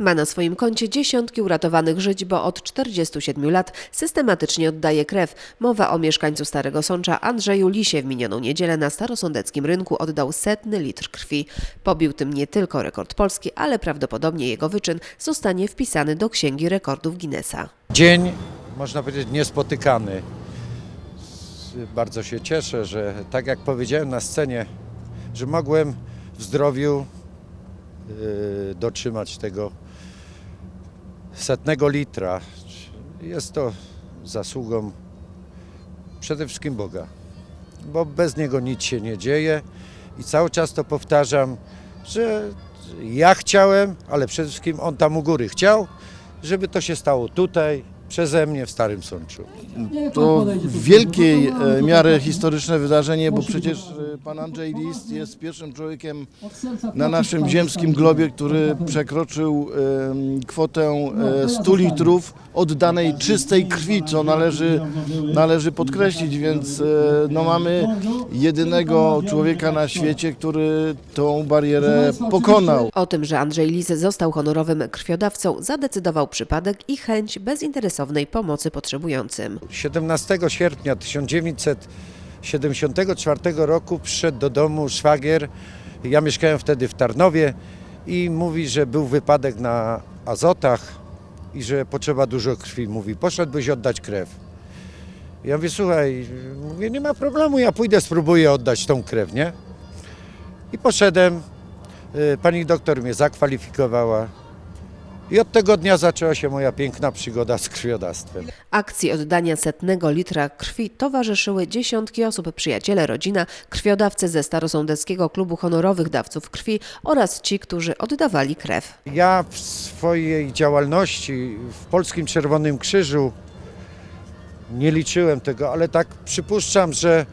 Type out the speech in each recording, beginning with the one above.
Ma na swoim koncie dziesiątki uratowanych żyć, bo od 47 lat systematycznie oddaje krew. Mowa o mieszkańcu Starego Sącza Andrzeju Lisie w minioną niedzielę na starosądeckim rynku oddał setny litr krwi. Pobił tym nie tylko rekord Polski, ale prawdopodobnie jego wyczyn zostanie wpisany do Księgi Rekordów Guinnessa. Dzień, można powiedzieć, niespotykany. Bardzo się cieszę, że tak jak powiedziałem na scenie, że mogłem w zdrowiu yy, dotrzymać tego setnego litra. Jest to zasługą przede wszystkim Boga, bo bez Niego nic się nie dzieje i cały czas to powtarzam, że ja chciałem, ale przede wszystkim On tam u góry chciał, żeby to się stało tutaj, przeze mnie w Starym Sączu. To wielkiej e, miary historyczne wydarzenie, bo przecież e, pan Andrzej List jest pierwszym człowiekiem na naszym ziemskim globie, który przekroczył e, kwotę e, 100 litrów oddanej czystej krwi, co należy, należy podkreślić, więc e, no mamy jedynego człowieka na świecie, który tą barierę pokonał. O tym, że Andrzej Lis został honorowym krwiodawcą, zadecydował przypadek i chęć pomocy potrzebującym. 17 sierpnia 1974 roku przyszedł do domu szwagier. Ja mieszkałem wtedy w Tarnowie i mówi, że był wypadek na azotach i że potrzeba dużo krwi. Mówi, poszedłbyś oddać krew. Ja mówię, słuchaj, mówię, nie ma problemu, ja pójdę, spróbuję oddać tą krew, nie? I poszedłem, y, pani doktor mnie zakwalifikowała i od tego dnia zaczęła się moja piękna przygoda z krwiodawstwem. Akcji oddania setnego litra krwi towarzyszyły dziesiątki osób, przyjaciele, rodzina, krwiodawcy ze Starosądeckiego Klubu Honorowych Dawców Krwi oraz ci, którzy oddawali krew. Ja w swojej działalności w Polskim Czerwonym Krzyżu nie liczyłem tego, ale tak przypuszczam, że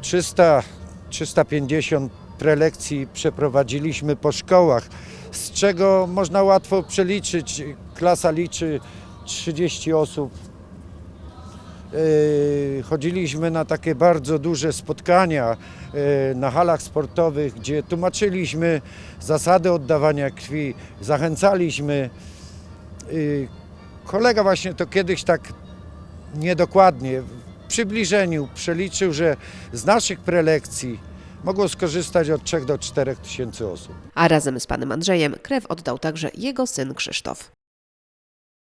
300, 350 prelekcji przeprowadziliśmy po szkołach, z czego można łatwo przeliczyć. Klasa liczy 30 osób. Yy, Chodziliśmy na takie bardzo duże spotkania yy, na halach sportowych, gdzie tłumaczyliśmy zasady oddawania krwi, zachęcaliśmy. Yy, Kolega właśnie to kiedyś tak niedokładnie w przybliżeniu przeliczył, że z naszych prelekcji mogło skorzystać od 3 do 4 tysięcy osób. A razem z panem Andrzejem krew oddał także jego syn Krzysztof.